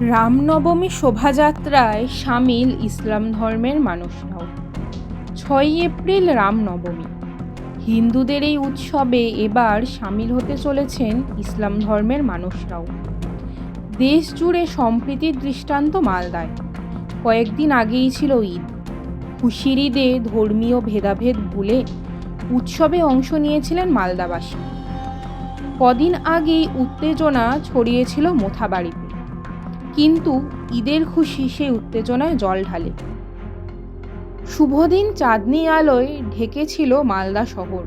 রামনবমী শোভাযাত্রায় সামিল ইসলাম ধর্মের মানুষরাও ছয়ই এপ্রিল রামনবমী। হিন্দুদের এই উৎসবে এবার সামিল হতে চলেছেন ইসলাম ধর্মের মানুষরাও দেশ জুড়ে সম্প্রীতির দৃষ্টান্ত মালদায়। কয়েকদিন আগেই ছিল ঈদ। খুশির ঈদে ধর্মীয় ভেদাভেদ ভুলে উৎসবে অংশ নিয়েছিলেন মালদাবাসী। কদিন আগেই উত্তেজনা ছড়িয়েছিল মোথাবাড়িতে। কিন্তু ঈদের খুশি সেই উত্তেজনায় জল ঢালে। শুভদিন চাঁদনি আলোয় ঢেকেছিল মালদা শহর।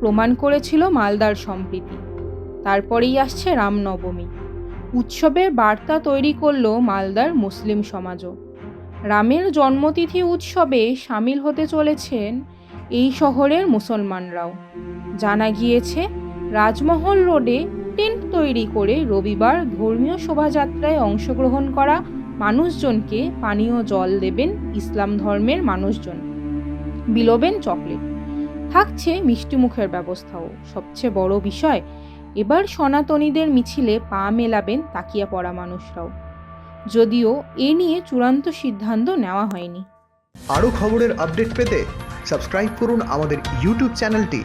প্রমাণ করেছিল মালদার সম্প্রীতি। তারপরেই আসছে রামনবমী। উৎসবের বার্তা তৈরি করল মালদার মুসলিম সমাজও। রামের জন্মতিথি উৎসবে সামিল হতে চলেছেন এই শহরের মুসলমানরাও। জানা গিয়েছে, রাজমহল রোডে টেন্ট তৈরি করে রবিবার ধর্মীয় শোভাযাত্রায় অংশগ্রহণ করা মানুষজনকে পানীয় জল দেবেন ইসলাম ধর্মের মানুষজন। বিলোবেন চকলেট। থাকছে মিষ্টিমুখের ব্যবস্থাও। সবচেয়ে বড় বিষয়, এবার সনাতনীদের মিছিলে পা মেলাবেন তাকিয়া পড়া মানুষরাও। যদিও এ নিয়ে চূড়ান্ত সিদ্ধান্ত নেওয়া হয়নি। আরও খবরের আপডেট পেতে সাবস্ক্রাইব করুন আমাদের ইউটিউব চ্যানেলটি।